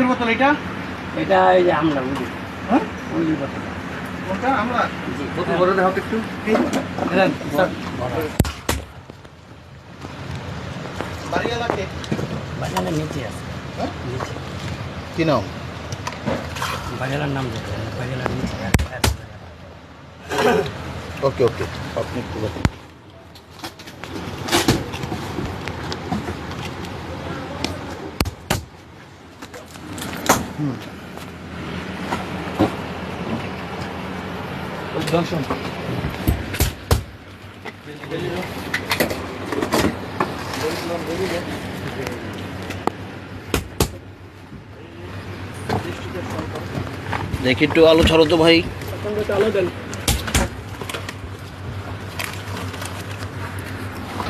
কিসের বোতল এটা? এটা এই যে আমরা বুঝি হ্যাঁ? বুঝি কোনটা? বোতল ভরে একটু। নিচে আছে। হ্যাঁ? নিচে। কি নাম? বাজারের নাম নিচে। ওকে ওকে। আপনি একটু দেখি একটু আলো ছাড়ো তো ভাই।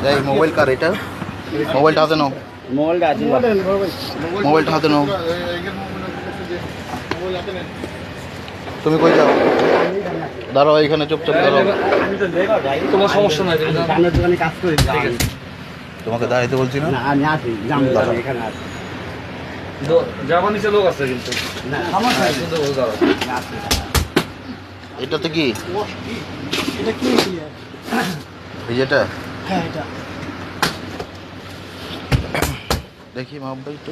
এই মোবাইল কার এটা? মোবাইলটা হাতে নাও। মোবাইলটা আছে মোবাইলটা হাতে নাও। তুমি কই যাও? দাঁড়াও এখানে চুপচাপ দাঁড়াও। তোমার সমস্যা নাই। গানের দোকানে কাজ করি তোমাকে দাঁড়াইতে বলছি না? না আমি আছি জাম দাঁড়াও। এখানে আছি লোক আছে কিন্তু। না আমার শুধু বলে দাও আছি এটাতে কি? এটা কি হ্যাঁ এটা। দেখি মাপ ভাই তো।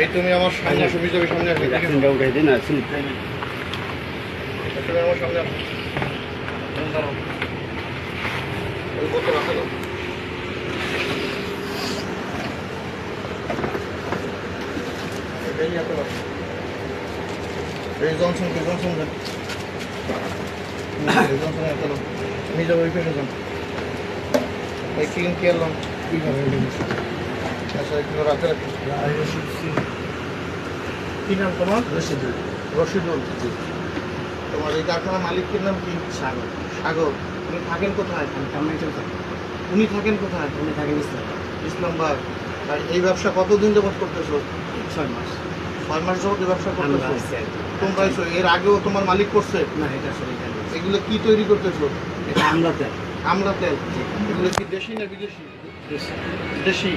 এই তুমি আমার সামনে সুবিধা সামনে আসবে ভ্যাকসিনটা উঠাই দিন আর স্লিপ তুমি আমার সামনে আসো। আসো না। এই জনসন কে জনসন দেন এই জনসন এত লোক নিজে ওই ফেলে যান এই ক্লিন কেয়ার লোন আচ্ছা একটু রাখতে রাখি কি নাম তোমার? রশিদুল। রশিদুল। তোমার এই কারখানার মালিকের নাম কি? সাগর। সাগর। উনি থাকেন কোথায়? উনি থাকেন কোথায়? উনি থাকেন ইসলাম ইসলামবাগ। আর এই ব্যবসা কতদিন যাবত করতেছো? ছয় মাস। ছয় মাস যাবত এই ব্যবসা করতেছো? কি। তোমরা এর আগেও তোমার মালিক করছে? না এটা। এগুলো কি তৈরি করতেছো? এটা আমলাতে আমলা তেল। এগুলো কি দেশি না বিদেশি? দেশি।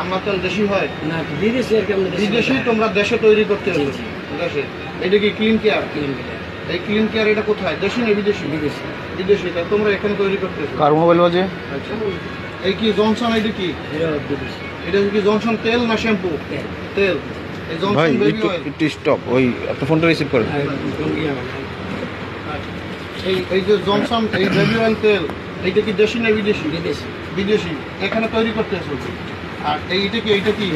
আমলা তেল দেশি হয়। না বিদেশি আর বিদেশি তোমরা দেশে তৈরি করতে হবে দেশে এটা কি ক্লিন কেয়ার ক্লিন এই ক্লিন কেয়ার এটা কোথায়? দেশি না বিদেশি? বিদেশি। বিদেশি তা তোমরা এখানে তৈরি করতেছো কার মোবাইল বাজে? আচ্ছা। এই কি জনসন এটা কি? এটা কি জনসন তেল না শ্যাম্পু? তেল। তেল। এই জনসন বেবি অয়েল একটু স্টপ ওই আপনার ফোনটা রিসিভ করেন। ইয়া মানে এই এই যে জনসন এই বেবি অয়েল তেল এইটা কি দেশি না বিদেশি? বিদেশি। বিদেশি। এখানে তৈরি করতে আসো আর এইটা কি এইটা কি?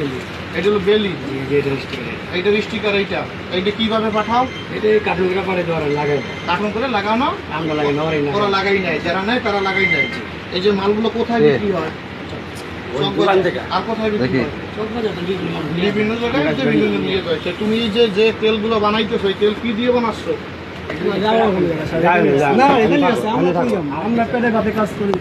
এটা হলো বেলি। এইটার স্টিকার এইটা এইটা? কীভাবে পাঠাও? এটা কার্টুন করে পরে লাগাই কার্টুন করে লাগাও না? আমরা লাগাই না ওরা লাগাই নেয় যারা নেয় তারা লাগাই নেয় এই যে মালগুলো কোথায় বিক্রি হয়। আর কোথায় বিক্রি হয়? সব বাজার তো বিভিন্ন জায়গায়। বিভিন্ন নিয়ে যাচ্ছে তুমি যে যে তেলগুলো বানাইতেছো এই তেল কি দিয়ে বানাচ্ছ? আমরা পেটে কাজ করি।